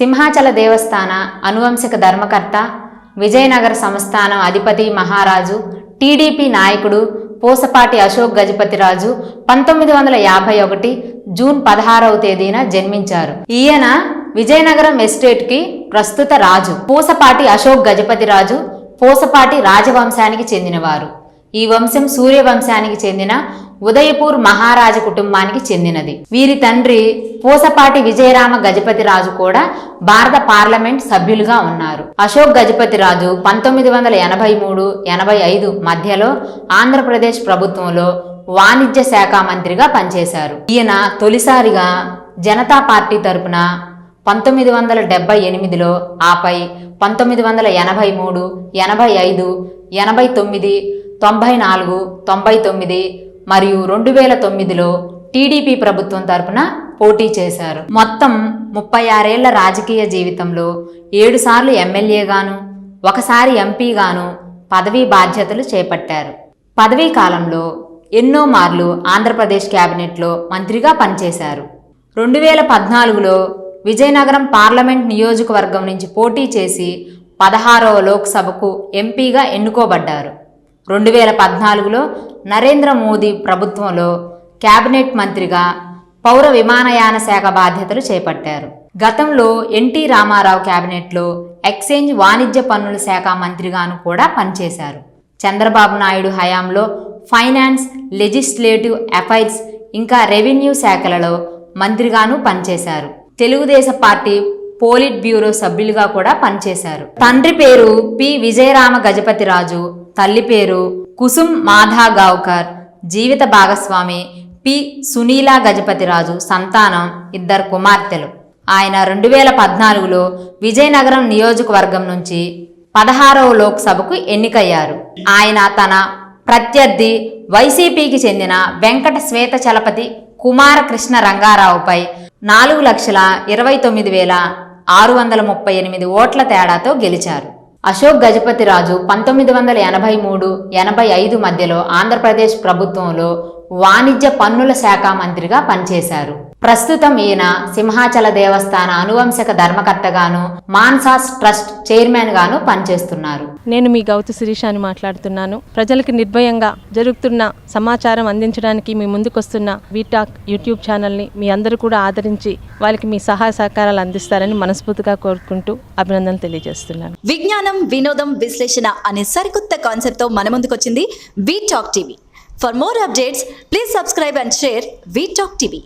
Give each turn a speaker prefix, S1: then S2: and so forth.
S1: సింహాచల దేవస్థాన అనువంశిక ధర్మకర్త విజయనగర సంస్థానం అధిపతి మహారాజు టీడీపీ నాయకుడు పూసపాటి అశోక్ గజపతిరాజు పంతొమ్మిది వందల యాభై ఒకటి జూన్ పదహారవ తేదీన జన్మించారు. ఈయన విజయనగరం ఎస్టేట్కి ప్రస్తుత రాజు. పూసపాటి అశోక్ గజపతిరాజు పూసపాటి రాజవంశానికి చెందినవారు. ఈ వంశం సూర్యవంశానికి చెందిన ఉదయపూర్ మహారాజ కుటుంబానికి చెందినది. వీరి తండ్రి పూసపాటి విజయరామ గజపతి రాజు కూడా భారత పార్లమెంట్ సభ్యులుగా ఉన్నారు. అశోక్ గజపతి రాజు పంతొమ్మిది వందల ఎనభై మూడు ఎనభై ఐదు మధ్యలో ఆంధ్రప్రదేశ్ ప్రభుత్వంలో వాణిజ్య శాఖ మంత్రిగా పనిచేశారు. ఈయన తొలిసారిగా జనతా పార్టీ తరపున పంతొమ్మిది వందల డెబ్బై ఎనిమిదిలో ఆపై పంతొమ్మిది వందల ఎనభై మూడు ఎనభై ఐదు ఎనభై తొమ్మిది తొంభై నాలుగు తొంభై తొమ్మిది మరియు రెండు వేల తొమ్మిదిలో టీడీపీ ప్రభుత్వం తరపున పోటీ చేశారు. మొత్తం ముప్పై ఆరేళ్ళ రాజకీయ జీవితంలో ఏడుసార్లు ఎమ్మెల్యేగాను ఒకసారి ఎంపీగాను పదవీ బాధ్యతలు చేపట్టారు. పదవీ కాలంలో ఎన్నో మార్లు ఆంధ్రప్రదేశ్ కేబినెట్లో మంత్రిగా పనిచేశారు. రెండు వేల పద్నాలుగులో విజయనగరం పార్లమెంట్ నియోజకవర్గం నుంచి పోటీ చేసి పదహారవ లోక్సభకు ఎంపీగా ఎన్నుకోబడ్డారు. రెండు వేల పద్నాలుగులో నరేంద్ర మోదీ ప్రభుత్వంలో కేబినెట్ మంత్రిగా పౌర విమానయాన శాఖ బాధ్యతలు చేపట్టారు. గతంలో ఎన్టీ రామారావు కేబినెట్లో ఎక్స్చేంజ్ వాణిజ్య పన్నుల శాఖ మంత్రిగాను కూడా పనిచేశారు. చంద్రబాబు నాయుడు హయాంలో ఫైనాన్స్ లెజిస్లేటివ్ అఫైర్స్ ఇంకా రెవెన్యూ శాఖలలో మంత్రిగాను పనిచేశారు. తెలుగుదేశం పార్టీ పోలిట్ బ్యూరో సభ్యులుగా కూడా పనిచేశారు. తండ్రి పేరు పి. విజయరామ గజపతిరాజు తల్లి పేరు కుసుమ్ మాధా గావ్కర్ జీవిత భాగస్వామి పి. సునీలా గజపతిరాజు సంతానం ఇద్దరు కుమార్తెలు. ఆయన రెండు వేల పద్నాలుగులో విజయనగరం నియోజకవర్గం నుంచి పదహారవ లోక్సభకు ఎన్నికయ్యారు. ఆయన తన ప్రత్యర్థి వైసీపీకి చెందిన వెంకట శ్వేత చలపతి కుమారకృష్ణ రంగారావుపై నాలుగు లక్షల ఇరవై తొమ్మిది వేల ఆరు వందల ముప్పై ఎనిమిది ఓట్ల తేడాతో గెలిచారు. అశోక్ గజపతి రాజు పంతొమ్మిది వందల ఎనభై మూడు ఎనభై ఐదు మధ్యలో ఆంధ్రప్రదేశ్ ప్రభుత్వంలో వాణిజ్య పన్నుల శాఖ మంత్రిగా పనిచేశారు. ప్రస్తుతం ఈయన సింహాచల దేవస్థాన అనువంశక ధర్మకర్తగాను మాన్సాస్ ట్రస్ట్ చైర్మన్ గాను పనిచేస్తున్నారు.
S2: నేను మీ గౌతు శిరీషాని మాట్లాడుతున్నాను. ప్రజలకు నిర్భయంగా జరుగుతున్న సమాచారం అందించడానికి మీ ముందుకొస్తున్న వీటాక్ యూట్యూబ్ ఛానల్ని మీ అందరూ కూడా ఆదరించి వాళ్ళకి మీ సహాయ సహకారాలు అందిస్తారని మనస్ఫూర్తిగా కోరుకుంటూ అభినందనలు తెలియజేస్తున్నాను.
S3: విజ్ఞానం వినోదం విశ్లేషణ అనే సరికొత్త కాన్సెప్ట్తో మన ముందుకొచ్చింది we talk TV. For more updates please subscribe and share we talk TV.